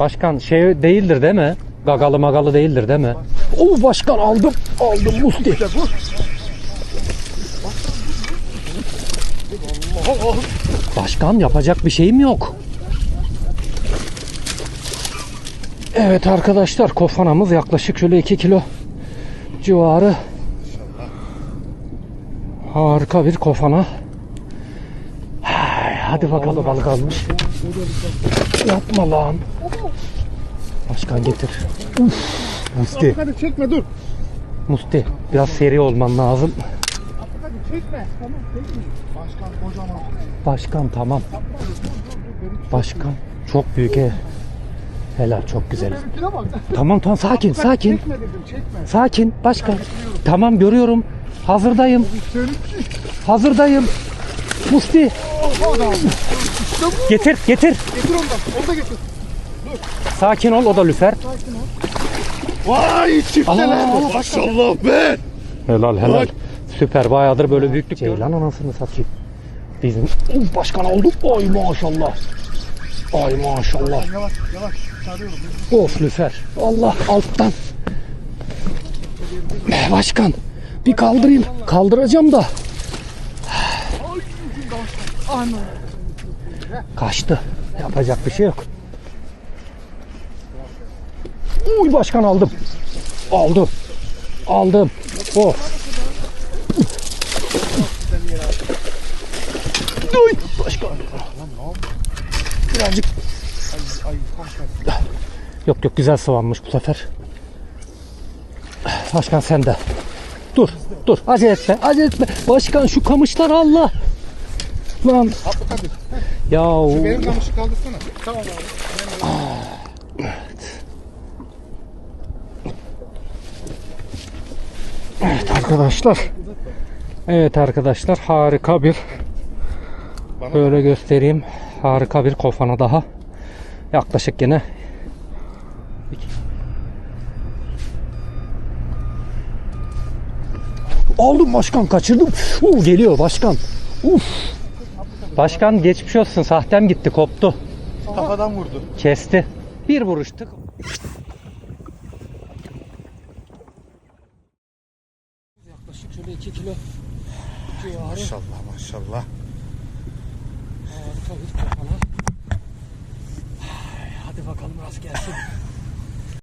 Başkan şey değildir değil mi? Gagalı magalı değildir değil mi? Oo başkan aldım. Aldım Musti. Başkan yapacak bir şeyim yok. Evet arkadaşlar kofanamız yaklaşık şöyle 2 kilo civarı. Harika bir kofana. Hadi bakalım balık almış. Yapma lan. Başkan getir. Uf, Musti. Hadi çekme dur. Musti biraz seri olman lazım. Hadi çekme. Tamam çekme. Başkan kocaman. Başkan tamam. Başkan çok büyük he. Helal çok güzel. Tamam tamam sakin sakin. Çekme dedim çekme. Sakin başkan. Tamam görüyorum. Hazırdayım. Hazırdayım. Adam. getir getir. Getir onu da. Onu da getir. Sakin ol o da lüfer. Vay çifteler. Maşallah be. Helal helal. Bak. Süper bayağıdır böyle büyüklük. Ceylan anasını satayım. Bizim Uf, başkan olduk. Ay maşallah. Ay maşallah. Yavaş yavaş. Sarıyorum. Of lüfer. Allah alttan. Başkan bir kaldırayım. Kaldıracağım da. Ana. Kaçtı. Yapacak bir şey yok. Uy başkan aldım. Aldım. Aldım. Oh. Uy başkan. Birazcık. Yok yok güzel sıvanmış bu sefer. Başkan sen de. Dur dur acele etme acele etme. Başkan şu kamışlar Allah. Lan Atla hadi. ya Benim kamışı kaldırsana. Tamam abi. Evet arkadaşlar. Evet arkadaşlar harika bir Bana böyle göstereyim. Harika bir kofana daha. Yaklaşık yine Aldım başkan kaçırdım. Uu, geliyor başkan. Uf. Başkan geçmiş olsun. Sahtem gitti koptu. kafadan vurdu. Kesti. Bir vuruştuk. Yaklaşık şöyle 2 kilo civarı Maşallah maşallah. harika bir kafana. Ay, Hadi bakalım rast gelsin.